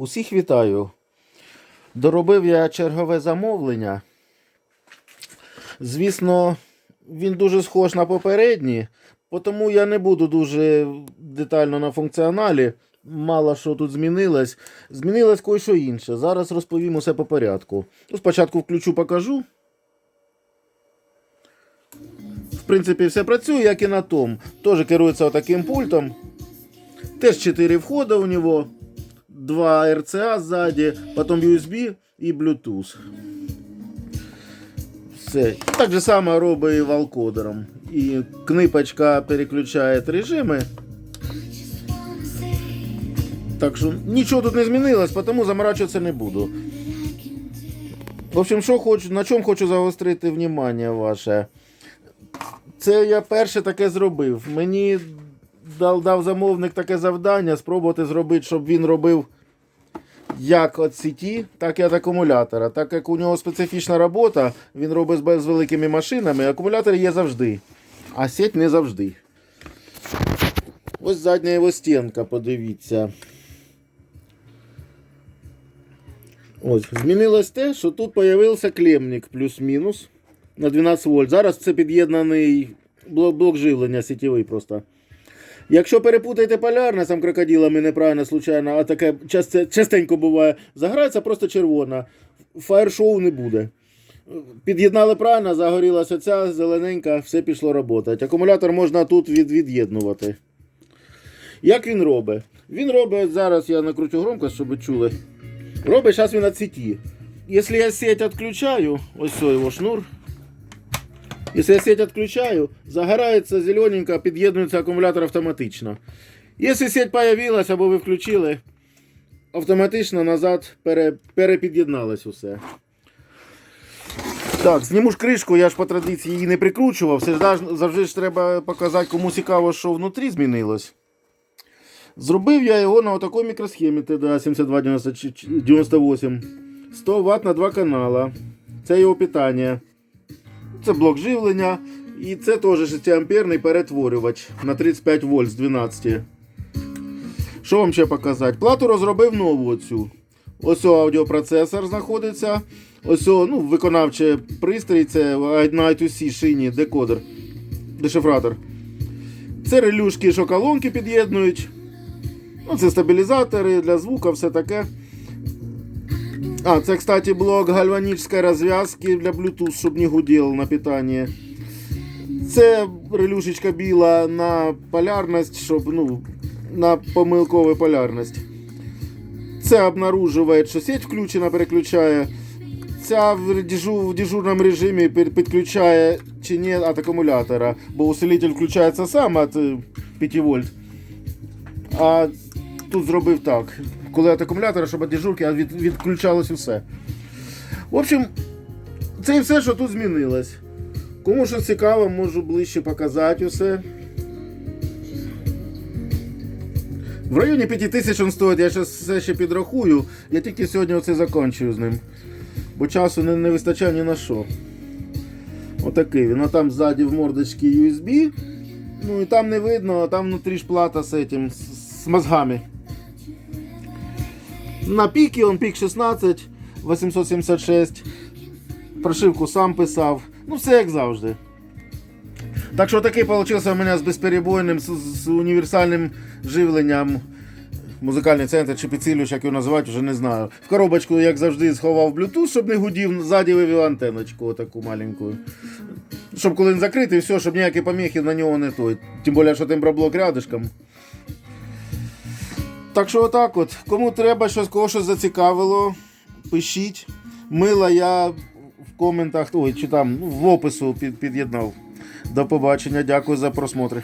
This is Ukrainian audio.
Усіх вітаю. Доробив я чергове замовлення. Звісно, він дуже схож на попередній, тому я не буду дуже детально на функціоналі. Мало що тут змінилось. Змінилось кое-що інше. Зараз розповім усе по порядку. Ну, спочатку включу, покажу. В принципі, все працює, як і на тому. Теж керується отаким пультом. Теж 4 входа у него, 2 RCA сзади, потом USB і Bluetooth. Все. Так же само робить і валкодером. І книпочка переключає режими. Так що нічого тут не змінилось, тому заморачуватися не буду. В общем, що хочу, на чому хочу загострити внимание ваше. Це я перше таке зробив. Мені дав, дав замовник таке завдання спробувати зробити, щоб він робив як від сіті, так і від акумулятора. Так як у нього специфічна робота, він робить з, великими машинами, акумулятор є завжди, а сеть не завжди. Ось задня його стінка, подивіться. Ось, змінилось те, що тут з'явився клемник плюс-мінус на 12 вольт. Зараз це під'єднаний блок живлення сітєвий просто. Якщо перепутаєте полярне, сам крокодилами неправильно случайно, а таке частенько буває, заграється просто червона. Фаєр-шоу не буде. Під'єднали правильно, загорілася ця зелененька, все пішло працювати. Акумулятор можна тут від, від'єднувати. Як він робить? Він робить, зараз я накручу громкость, щоб чули. Робить зараз він від сеті. Якщо я сеть відключаю, ось все його шнур. Если я сеть отключаю, загорается зелененько, під'єднується акумулятор автоматично. Якщо сеть появилась або ви включили, автоматично назад пере, перепід'єдналось усе. Так, зніму ж кришку, я ж по традиції її не прикручував. Все завжди ж треба показати, кому цікаво, що внутрі змінилось. Зробив я його на отакій мікросхемі TDA 7298. 100 Вт на два канала. Це його питання. Це блок живлення. І це теж 6-амперний перетворювач на 35 вольт з 12. Що вам ще показати? Плату розробив нову оцю. Ось аудіопроцесор знаходиться. Ось ну, виконавчий пристрій, це на I2C шині декодер, дешифратор. Це релюшки, що колонки під'єднують. Ну, це стабілізатори для звука, все таке. А, це, кстати, блок гальванічної розв'язки для Bluetooth, щоб не гудел на питання. Це релюшечка біла на полярність, щоб, ну, на помилкову полярність. Це обнаружує, що сеть включена, переключає. Ця в, дежу- в дежурному режимі підключає чи ні від акумулятора, бо усилитель включається сам від е, 5 вольт. А тут зробив так. Коли від акумулятора, щоб від дежурки від, відключалось усе. В общем, це і все, що тут змінилось. Кому що цікаво, можу ближче показати усе. В районі 5000 він стоїть, я зараз все ще підрахую. Я тільки сьогодні оце закінчую з ним. Бо часу не, не вистачає ні на що. Отакий він. А там ззаді в мордочці USB. Ну і там не видно, а там внутрі ж плата з этим, з мозгами. На піки он пік 16, 876. Прошивку сам писав. Ну, все як завжди. Так що такий получився у мене з безперебойним, з, з універсальним живленням. Музикальний центр чи підсилювач, як його називати, вже не знаю. В коробочку, як завжди, сховав Bluetooth, щоб не гудів, ззаді вивів антеночку таку маленьку. Щоб коли він закритий, все, щоб ніякі поміхи на нього не той. Тим більше, що темброблок рядышком. Так що отак от. Кому треба щось, кого щось зацікавило, пишіть. Мила я в коментах, ой, чи там ну, в опису під, під'єднав. До побачення, дякую за просмотр.